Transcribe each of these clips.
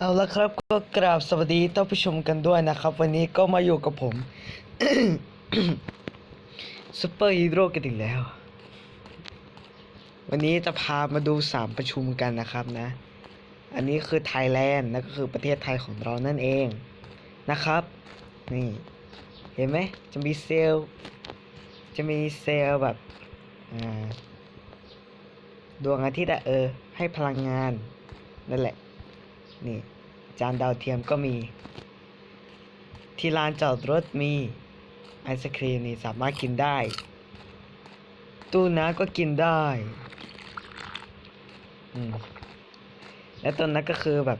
เอาละครับก็กราบสวัสดีท่านผู้ชมกันด้วยนะครับ วันนี้ก็มาอยู่กับผมซูเปอร์ฮีโร่กันอีกแล้ว วันนี้จะพามาดูสามประชุมกันนะครับนะ อันนี้คือไทยแลนด์นั่นก็คือประเทศไทยของเรานั่นเองนะครับ นี่ เห็นไหมจะมีเซลล์จะมีเซลล์แบบดวงอาทิตย์อะเออ ให้พลังงานนั่นแหละ นี่จานดาวเทียมก็มี ที่ลานจอดรถมีไอศครีมนี่สามารถกินได้ ตู้น้ำก็กินได้และตัวนั้นก็คือแบบ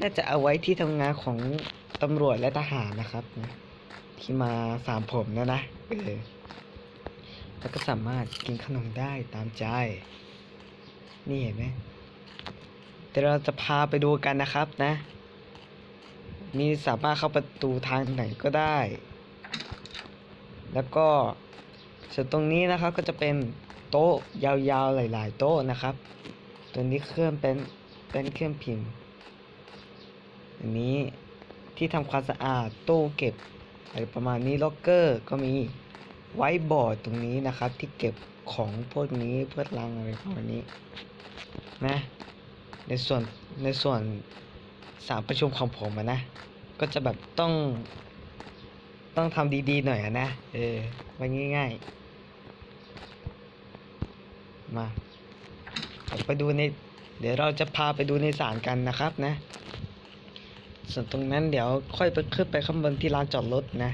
น่าจะเอาไว้ที่ทำงานของตำรวจและทหารนะครับนะที่มาสามผมนะนะเออแล้วก็สามารถกินขนมได้ตามใจ นี่เห็นไหม ดี๋ยวเราจะพาไปดูกันนะครับนะ มีสามารถเข้าประตูทางไหนก็ได้ แล้วก็ส่วนตรงนี้นะครับก็จะเป็นโต๊ะยาวๆหลาย ๆ โต๊ะนะครับ ตัวนี้เครื่องเป็นเป็นเครื่องพิมพ์อันนี้ที่ทำความสะอาดตู้เก็บอะไรประมาณนี้ล็อกเกอร์ก็มีไว้บอร์ดตรงนี้นะครับ ที่เก็บของพวกนี้เพื่อลังอะไรประมาณนี้นะ ในส่วนในส่วนสามประชุมของผมนะ ก็จะแบบต้อง ต้องทำดีๆหน่อยนะ เออไว้ง่ายๆมาเราไปดูใน เดี๋ยวเราจะพาไปดูในศาลกันนะครับนะ ส่วนตรงนั้นเดี๋ยวค่อยไปขึ้นไปข้างบนที่ลานจอดรถนะ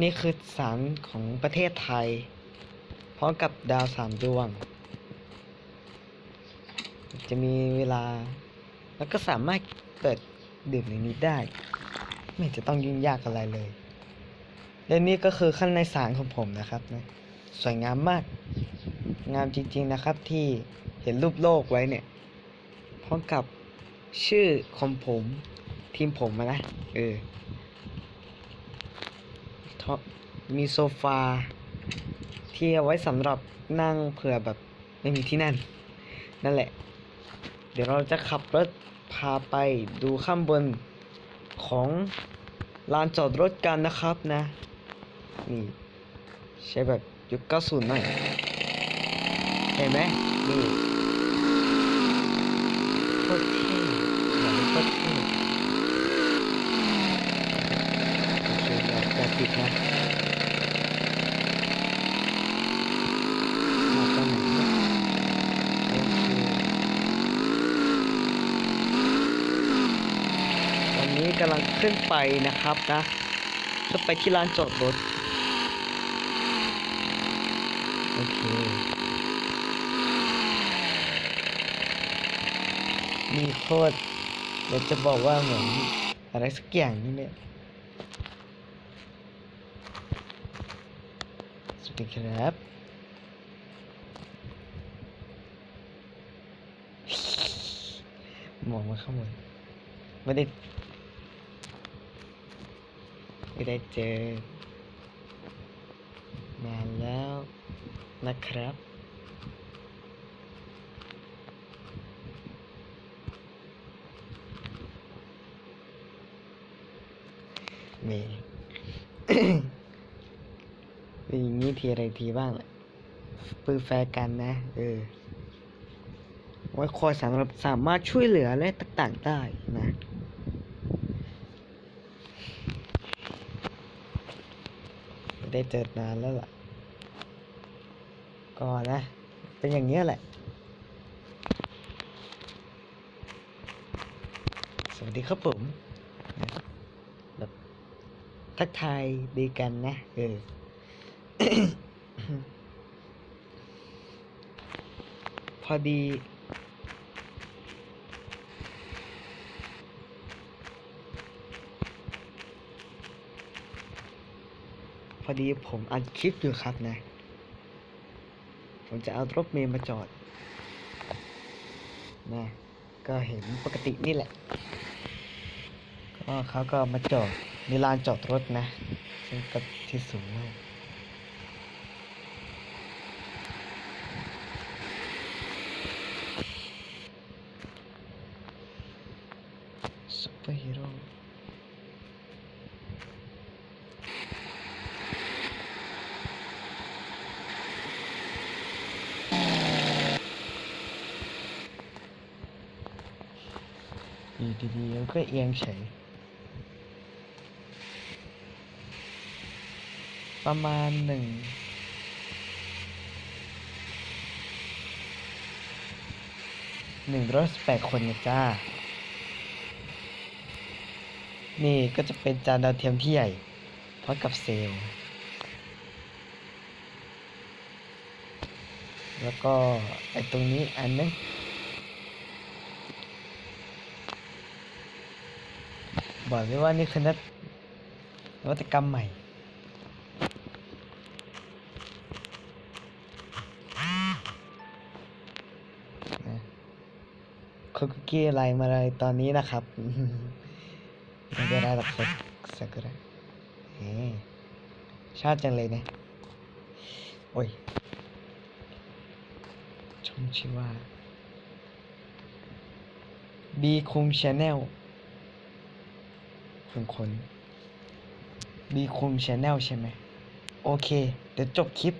นี่คือศาลของประเทศไทย พร้อมกับดาวสามดวง จะมีเวลา แล้วก็สามารถเปิดดื่มในนี้ได้ ไม่จะต้องยุ่งยากอะไรเลย และนี่ก็คือขั้นในศาลของผมนะครับนะสวยงามมาก งามจริงๆนะครับที่เห็นรูปโลกไว้เนี่ยพร้อมกับชื่อของผมทีมผมนะเออมีโซฟา ที่เอาไว้สำหรับนั่งเผื่อแบบไม่มีที่นั่น นั่นแหละ เดี๋ยวเราจะขับรถพาไปดูข้างบนของลานจอดรถกันนะครับนะ นี่ ใช้แบบยุค90หน่อย เห็นไหมนี่โคตรเท่อย่างนี้โคตรเท่โอเคอย่าอย่าติดนะมาตอนไหนเนี่ยโอเคตอนนี้ กำลังขึ้นไปนะครับนะขึ้นไปที่ลานจอดรถ โอเค มีโคตรอยาจะบอกว่าเหมือนอะไรสักอย่างนี่เนี่ยสวัสดีครับมองมาข้างบนไม่ได้ ไม่ได้เจอ มาแล้วนะครับมีเป็นอย่างนี้ทีอะไรทีบ้างปืนแฟร์กันนะ เออไว้คอยสำหรับสามารถช่วยเหลือและต่างๆได้นะ ได้เจอนานแล้วล่ะ ก็นะ เป็นอย่างเงี้ยแหละ สวัสดีครับผมแบบทักทายดีกันนะ เออพอดี พ อดีผมอัดคลิปอยู่ครับนะ ผมจะเอารถเมล์มาจอด นะ ก็เห็นปกตินี่แหละ ก็เขาก็มาจอดในลานจอดรถนะ ซึ่งก็ที่สูงมากซุปเปอร์ฮีโร่ อยู่ดีๆมันก็เอียงเฉย ประมาณหนึ่งหนึ่งร้อยสิบแปดคนนะจ้า นี่ก็จะเป็นจานดาวเทียมที่ใหญ่พร้อมกับเซลล์ แล้วก็ไอ้ตรงนี้อันนึง บอกเลยว่านี่คือนวัตนวัตกรรมใหม่คุกกี้อะไรมาเลยตอนนี้นะครับไม่ไรหรอกสักสักระเฮ้ชอบจังเลยเนะโอ้ย ชมชื่อว่าบีคุงชาแนล คนคน มีคุมชาแนลใช่ไหม โอเค เดี๋ยวจบคลิป